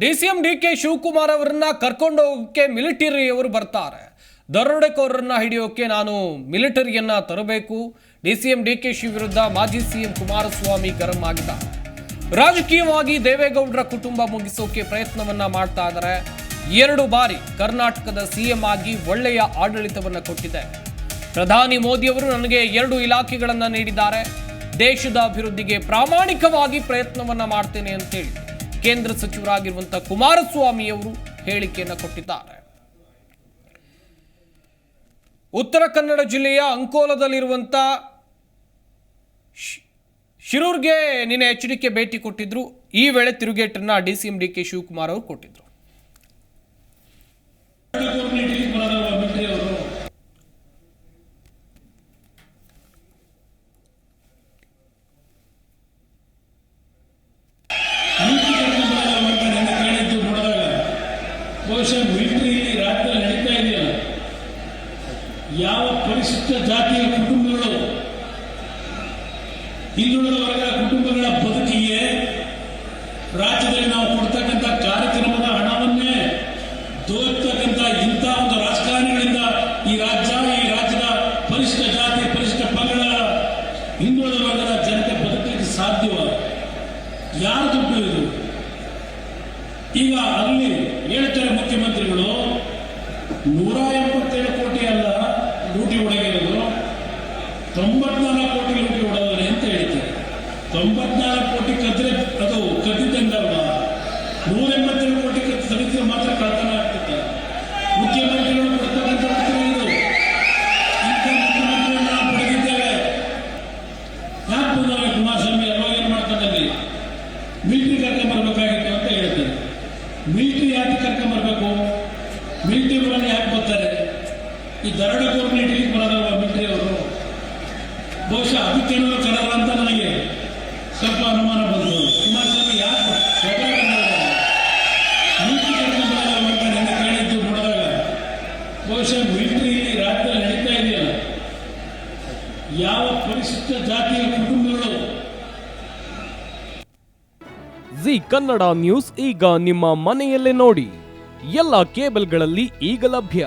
DCM D K Shivakumar ಅವರನ್ನ ಕರ್ಕೊಂಡು ಹೋಗೋಕ್ಕೆ ಮಿಲಿಟರಿಯವರು ಬರ್ತಾರೆ. ದರೋಡೆಕೋರರನ್ನ ಹಿಡಿಯೋಕೆ ನಾನು ಮಿಲಿಟರಿಯನ್ನ ತರಬೇಕು. D C M D K she ವಿರುದ್ಧ ಮಾಜಿ ಸಿಎಂ ಕುಮಾರಸ್ವಾಮಿ ಗರಂ ಆಗಿದ್ದಾರೆ. ರಾಜಕೀಯವಾಗಿ ದೇವೇಗೌಡರ ಕುಟುಂಬ ಮುಗಿಸೋಕೆ ಪ್ರಯತ್ನವನ್ನ ಮಾಡ್ತಾ ಇದ್ದಾರೆ. ಎರಡು ಬಾರಿ ಕರ್ನಾಟಕದ ಸಿಎಂ ಆಗಿ ಒಳ್ಳೆಯ ಆಡಳಿತವನ್ನ ಕೊಟ್ಟಿದೆ. ಪ್ರಧಾನಿ ಮೋದಿಯವರು ನನಗೆ ಎರಡು ಇಲಾಖೆಗಳನ್ನು ನೀಡಿದ್ದಾರೆ. ದೇಶದ ಅಭಿವೃದ್ಧಿಗೆ ಪ್ರಾಮಾಣಿಕವಾಗಿ ಪ್ರಯತ್ನವನ್ನ ಮಾಡ್ತೇನೆ ಅಂತೇಳಿ. ಕೇಂದ್ರ ಸಚಿವರಾಗಿರುವಂತಹ ಕುಮಾರಸ್ವಾಮಿ ಅವರು ಹೇಳಿಕೆಯನ್ನ ಕೊಟ್ಟಿದ್ದಾರೆ. ಉತ್ತರ ಕನ್ನಡ ಜಿಲ್ಲೆಯ ಅಂಕೋಲದಲ್ಲಿರುವಂತ ಶಿರೂರ್ಗೆ ನಿನ್ನೆ ಎಚ್ ಡಿ ಕೆ ಭೇಟಿ ಕೊಟ್ಟಿದ್ರು. ಈ ವೇಳೆ ತಿರುಗೇಟನ್ನ D C M D K Shivakumar ಅವರು ಕೊಟ್ಟಿದ್ರು ಕೇಳಿದ್ದು ನೋಡಿದಾಗ ಬಹುಶಃ ಮಿಲಿಟರಿಯಲ್ಲಿ ರಾಜ್ಯದಲ್ಲಿ ನಡೀತಾ ಇದೆಯಲ್ಲ ಯಾವ ಪರಿಶಿಷ್ಟ ಜಾತಿಯ ಕುಟುಂಬಗಳು ಹಿಂದುಳಿದ ವರ್ಗದ ಕುಟುಂಬಗಳ ಬದುಕಿಗೆ ರಾಜ್ಯದಲ್ಲಿ ನಾವು ಕೊಡ್ತಕ್ಕಂಥ ಕಾರ್ಯಕ್ರಮದ ಹಣವನ್ನೇ ದೋರ್ತಕ್ಕಂಥ ಇಂಥ ಒಂದು ರಾಜಕಾರಣಿಗಳಿಂದ ಈ ರಾಜ್ಯ, ಈ ರಾಜ್ಯದ ಪರಿಶಿಷ್ಟ ಜಾತಿ ಪರಿಶಿಷ್ಟ ಪಂಗಡ ಹಿಂದುಳಿದ ವರ್ಗದ ಜನತೆ ಬದುಕಲಿಕ್ಕೆ ಸಾಧ್ಯವ? ಯಾರು ದುಡ್ಡು ಇದು? ಈಗ ಅಲ್ಲಿ ಹೇಳ್ತಾರೆ ಮುಖ್ಯಮಂತ್ರಿಗಳು, ನೂರ ಎಪ್ಪತ್ತೇಳು ಕೋಟಿ ಅಲ್ಲ ಲೂಟಿ ಒಡಗಿರೋದು ತೊಂಬತ್ನಾಲ್ಕು ಕೋಟಿ ಲೂಟಿ ಒಡೆದವರೆ ಅಂತ ಹೇಳ್ತಾರೆ ತೊಂಬತ್ನಾಲ್ಕು ಕೋಟಿ ಕದ್ರೆ ಅದು ಕದ್ದಿದ್ದಂಗಲ್ವಾ ನೂರ ಎಂಬತ್ತೆರಡು ಕೋಟಿ ಸಮಿತಿಗೆ ಮಾತ್ರ ಕಳ್ತನ ಆಗ್ತದೆ ಮುಖ್ಯಮಂತ್ರಿಗಳು ಕೊಡ್ತಕ್ಕಂಥ ಉತ್ತರ ಇದು? ಯಾಕೆ ಏನ್ ಮಿಲಿಟರಿ ಅಂತ ಹೇಳ್ತಾರೆ. ಮಿಲಿಟರಿ ಯಾಕೆ ಕರ್ಕೊಂಬರ್ಬೇಕು ಮಿಲಿಟರಿ ಬರೋದು ಯಾಕೆ ಬರ್ತಾರೆ ಈ ದರೋಡೆಕೋರ್ ಮಿಲಿಟರಿಗೆ ಬರೋದಲ್ವ ಮಿಲ್ಟ್ರಿ ಅವರು. ಬಹುಶಃ ಅದಕ್ಕೇನೋ ಕರಲ್ಲ ಅಂತ ನನಗೆ ಸ್ವಲ್ಪ ಅನುಮಾನ ಬಂತು. ಕುಮಾರಸ್ವಾಮಿ ಯಾರು ಮಿಲಿಟರಿ ನನ್ನ ಕೇಳಿದ್ದು ನೋಡಿದಾಗ ಬಹುಶಃ ಮಿಲಿಟರಿಯಲ್ಲಿ ರಾಜ್ಯದಲ್ಲಿ ನಡೀತಾ ಇದೆಯಲ್ಲ. ಯಾವ ಪರಿಶಿಷ್ಟ ಜಾತಿಯ ಕುಟುಂಬಗಳು? ಜಿ ಕನ್ನಡ ನ್ಯೂಸ್ ಈಗ ನಿಮ್ಮ ಮನೆಯಲ್ಲೇ ನೋಡಿ. ಎಲ್ಲ ಕೇಬಲ್ಗಳಲ್ಲಿ ಈಗ ಲಭ್ಯ.